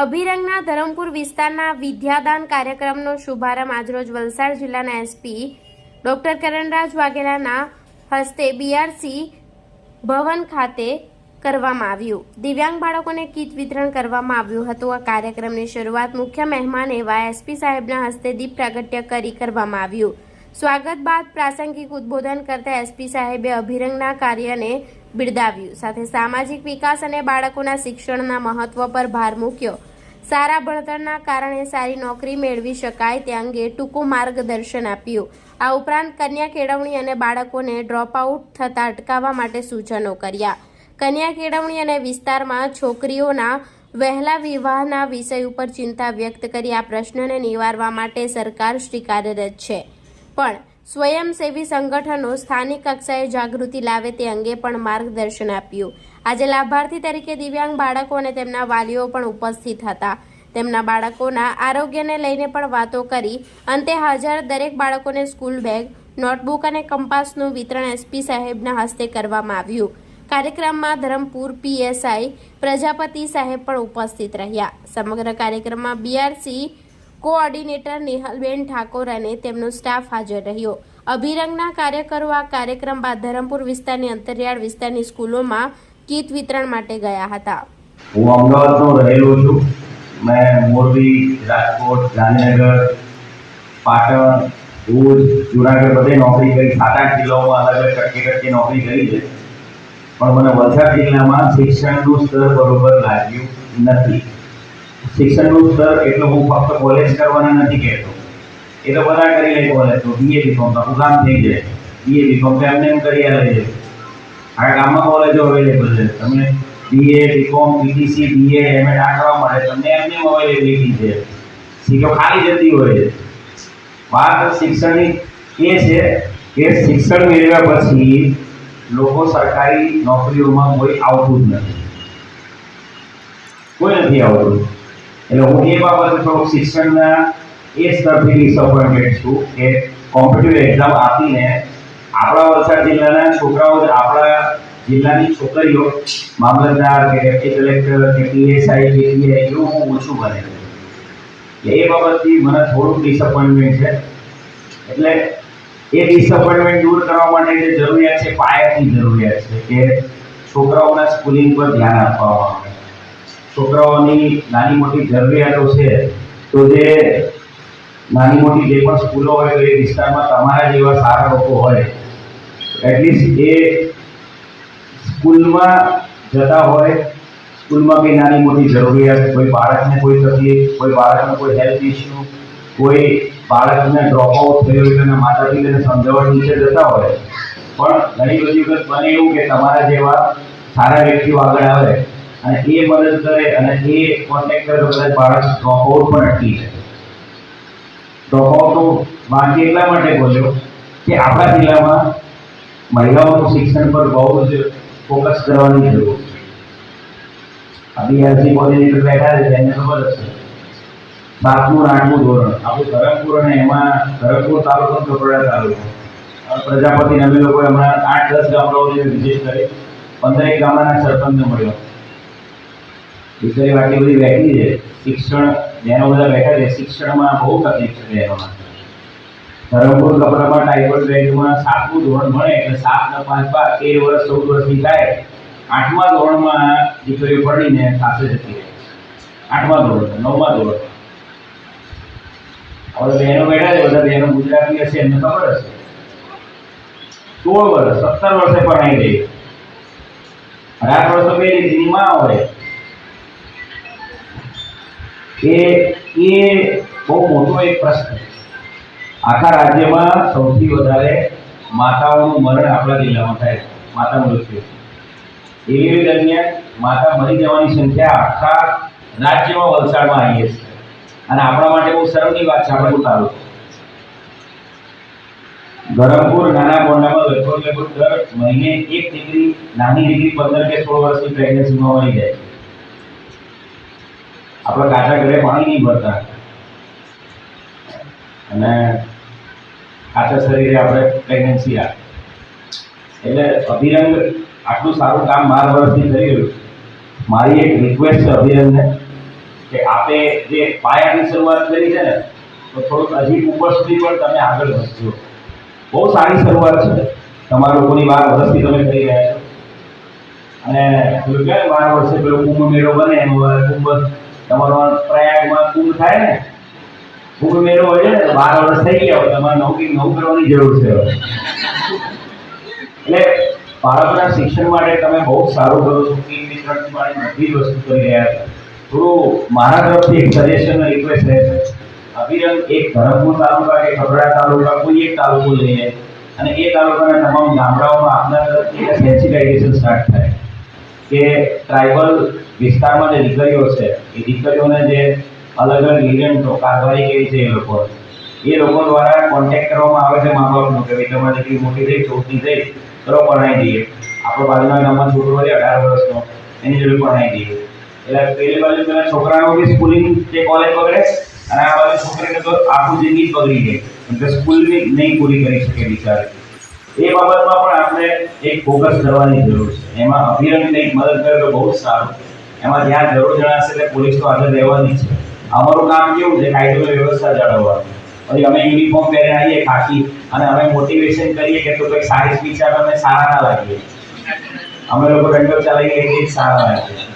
અભિરંગના ધરમપુર વિસ્તારના વિદ્યાદાન કાર્યક્રમનો શુભારંભ આજરોજ વલસાડ જિલ્લાના એસપી ડોક્ટર કરણરાજ વાઘેલાના હસ્તે બીઆરસી ભવન ખાતે કરવામાં આવ્યું. દિવ્યાંગ બાળકોને કીટ વિતરણ કરવામાં આવ્યું હતું. આ કાર્યક્રમની શરૂઆત મુખ્ય મહેમાન એવા એસપી સાહેબના હસ્તે દીપ પ્રાગટ્ય કરી કરવામાં આવ્યું. સ્વાગત બાદ પ્રાસંગિક ઉદ્બોધન કરતા એસપી સાહેબે અભિરંગના કાર્યને બિરદાવ્યું. સાથે સામાજિક વિકાસ અને બાળકોના શિક્ષણના મહત્વ પર ભાર મૂક્યો. સારા ભણતરના કારણે સારી નોકરી મેળવી શકાય તે અંગે ટૂંકું માર્ગદર્શન આપ્યું. આ ઉપરાંત કન્યા કેળવણી અને બાળકોને ડ્રોપ આઉટ થતા અટકાવવા માટે સૂચનો કર્યા. કન્યા કેળવણી અને વિસ્તારમાં છોકરીઓના વહેલા વિવાહના વિષય ઉપર ચિંતા વ્યક્ત કરી આ પ્રશ્નને નિવારવા માટે સરકાર શ્રી કાર્યરત છે. પણ સ્વયંસેવી સંગઠનો સ્થાનિક કક્ષાએ જાગૃતિ લાવે તે અંગે પણ માર્ગદર્શન આપ્યું. આજે લાભાર્થી તરીકે દિવ્યાંગ બાળકો અને તેમના વાલીઓ પણ ઉપસ્થિત હતા. તેમના બાળકોના આરોગ્યને લઈને પણ વાતો કરી. અંતે હાજર દરેક બાળકોને સ્કૂલ બેગ, નોટબુક અને કંપાસનું વિતરણ એસપી સાહેબના હસ્તે કરવામાં આવ્યું. કાર્યક્રમમાં ધરમપુર પીએસઆઈ પ્રજાપતિ સાહેબ પણ ઉપસ્થિત રહ્યા. સમગ્ર કાર્યક્રમમાં બીઆરસી કોઓર્ડિનેટર નિહલબેન ઠાકોર અને તેમનો સ્ટાફ હાજર રહ્યો. અભિરંગના કાર્યકરો આ કાર્યક્રમ બાદ ધરમપુર વિસ્તારની અંતરિયાળ વિસ્તારની સ્કૂલોમાં કીટ વિતરણ માટે ગયા હતા. હું અમદાવાદનો રહેલો છું. મોરબી, રાજકોટ, ગાંધીનગર, પાટણ, ભુજ, જુનાગઢ બધે નોકરી કરી. સાત આઠ જિલ્લાઓમાં અલગ અલગ કટકે કટકે નોકરી કરી છે. પણ મને વલસાડ જિલ્લામાં શિક્ષણનું સ્તર બરોબર લાગ્યું નથી. શિક્ષણનું સ્તર એટલે હું ફક્ત કોલેજ કરવાના નથી કહેતો. એ તો બધા કરી લે કોલેજ તો. બીએ બીકોમ તો. કામ થઈ જાય. બીએ બીકોમ તો એમને એમ કરી આવે છે. આ ગામમાં કોલેજો અવેલેબલ છે. તમે BA BCom BTC BA MA દાખલા મળે તમને એમને અવેલેબિલિટી છે સીટો ખાલી જતી હોય વાત શિક્ષણની એ છે કે શિક્ષણ મેળવ્યા પછી લોકો સરકારી નોકરીઓમાં કોઈ આવતું જ નથી. કોઈ નથી આવતું. એટલે હું એ બાબતે થોડુંક શિક્ષણના એ સ્તરથી ડિસઅપોઇન્ટેડ છું કે કોમ્પિટિટિવ એક્ઝામ આપીને આપણા વલસાડ જિલ્લાના છોકરાઓ આપણા જિલ્લાની છોકરીઓ, મામલતદાર કે ડેપ્ટી કલેક્ટર કે પીએસઆઈ કે પીઆઈ એવું હું ઓછું બને એટલે એ બાબતથી મને થોડુંક ડિસઅપોઇન્ટમેન્ટ છે. એટલે એ ડિસઅપોઇન્ટમેન્ટ દૂર કરવા માટે જે જરૂરિયાત છે, પાયાની જરૂરિયાત છે કે છોકરાઓના સ્કૂલિંગ પર ધ્યાન આપવામાં આવે. છોકરાઓની નાની મોટી જરૂરિયાતો છે, તો જે નાની મોટી જે પણ સ્કૂલો હોય, તો એ વિસ્તારમાં તમારા જેવા સારા લોકો હોય એટલીસ્ટ એ સ્કૂલમાં જતા હોય, સ્કૂલમાં બી નાની મોટી જરૂરિયાત, કોઈ બાળકને કોઈ તકલીફ, કોઈ બાળકને કોઈ હેલ્થ ઇસ્યુ કોઈ બાળકને ડ્રોપ આઉટ થયો હોય તો એના માતા પિતાને સમજાવવા નીચે જતા હોય. પણ ઘણી બધી વખત બને એવું કે તમારા જેવા સારા વ્યક્તિઓ આગળ આવે અને એ મદદ કરે અને એ કોન્ટેક્ટ કરે તો કદાચ બાળક ડ્રોપ આઉટ પણ અટકી જાય. ડ્રોપ આઉટ વાંચી એટલા માટે બોલ્યો કે આપણા જિલ્લામાં મહિલાઓનું શિક્ષણ પર બહુ જ ફોકસ કરવાની જરૂર છે. અભિયાસી કોર્ડિનેટર બેઠા છે, એને ખબર હશે છે. સાતમું ને આઠમું ધોરણ. આપણું ધરમપુર અને એમાં ધરમપુર તાલુકો કપડા તાલુકો. પ્રજાપતિ અમે લોકોએ હમણાં આઠ, દસ ગામડાઓની વિઝિટ કરી, પંદરેક ગામડાના સરપંચને મળ્યો. દીકરીઓ વાટી બધી બેઠી છે. શિક્ષણ જેનો બધા બેઠા છે. શિક્ષણમાં બહુ તકલીફ છે બહેનોમાં ધરમપુર કપડામાં ટાઈગર બેન્ડમાં સાતમું ધોરણ ભણે એટલે સાત ને પાંચ બાર, તેર વર્ષ, ચૌદ વર્ષની થાય. આઠમા ધોરણમાં દીકરીઓ ભણીને પાસે જતી રહે આઠમા ધોરણ, નવમા ધોરણ. હવે બહેનો બેઠા છે, બધા બહેનો ગુજરાતી હશે, એમને ખબર હશે? સોળ વર્ષ, સત્તર વર્ષે ભણાઈ ગઈ અઢાર વર્ષ પેલી દીની માં હોય. એ એ બહુ મોટો એક પ્રશ્ન. આખા રાજ્યમાં સૌથી વધારે માતાઓનું મરણ આપણા જિલ્લામાં થાય. માતા મૃત્યુ. એવી દરમિયાન માતા મરી જવાની સંખ્યા આખા રાજ્યમાં વલસાડમાં આવી છે. અને આપણા માટે બહુ શરમની વાત છે, આપણે તાલુકો. ધરમપુર નાના કોંડામાં લગભગ લગભગ દર મહિને એક દીકરી નાની દીકરી પંદર કે સોળ વર્ષની પ્રેગ્નન્સીમાં મળી જાય છે. આપણા કાચા ઘરે પાણી નહીં ભરતા. અને કાચા શરીરે આપણે પ્રેગ્નન્સી આપે. એટલે અભિરંગ આટલું સારું કામ બાર વર્ષથી કરી રહ્યું. મારી એક રિક્વેસ્ટ છે અભિરંગને, કે આપે જે પાયાની શરૂઆત કરી છે ને, તો થોડુંક હજી ઉપર સુધી પણ તમે આગળ વધજો. બહુ સારી શરૂઆત છે. તમારા લોકોની બાર વર્ષથી તમે કરી રહ્યા છો. અને પેલું કહે બાર વર્ષે પેલો કુંભ મેળો બને એનું કુંભ, તમારો પ્રયાગમાં કુંભ થાય ને મેળો હોય ને બાર વર્ષ થઈ ગયા હોય, તમારે નોકરી નોકરવાની જરૂર છે એટલે બાળકોના શિક્ષણ માટે તમે બહુ સારું કરો છો. કે બધી વસ્તુ કરી રહ્યા છો. થોડું મારા તરફથી એક સજેશન રિક્વેસ્ટ રહેશે અભિરંગ એક ધરમપુર તાલુકા કે ખબડા તાલુકા, કોઈ એક તાલુકો લઈને અને એ તાલુકાના તમામ ગામડાઓમાં આપના તરફથી એક સેન્સિટાઇઝેશન સ્ટાર્ટ થાય. કે ટ્રાઇબલ વિસ્તારમાં જે દીકરીઓ છે, એ દીકરીઓને જે અલગ અલગ એજન્ટો કારવારી કરી છે એ લોકો? એ લોકો દ્વારા કોન્ટેક્ટ કરવામાં આવે છે મા બાપનો કે ભાઈ તમારે દીકરી મોટી થઈ ચોથી થઈ ચલો પરણાવી દઈએ. આપણો બાજુના ગામમાં છોકરો છે અઢાર વર્ષનો, એની જોડે પરણાવી દઈએ. એટલે પેલી બાજુ પેલા છોકરાનો બી સ્કૂલિંગ કે કોલેજ બગડે અને આ બાજુ છોકરીને તો આખું જિંદગી બગડી ગઈ કેમ કે સ્કૂલની નહીં પૂરી કરી શકે બિચારી. એ બાબતમાં પણ આપણે એક ફોકસ કરવાની જરૂર છે. એમાં અભિયાન કંઈક મદદ કરે તો બહુ સારું. એમાં જ્યાં જરૂર જણાશે એટલે પોલીસ તો આગળ રહેવાની છે. અમારું કામ કેવું છે? કાયદો વ્યવસ્થા જાળવવાનું પછી અમે યુનિફોર્મ પહેરીને આવીએ ખાકી અને અમે મોટિવેશન કરીએ કે તો કંઈક સારી સ્પીચ આપે અમે સારા ના લાગીએ અમે લોકો દંડો ચલાવીએ એ સારા લાગે.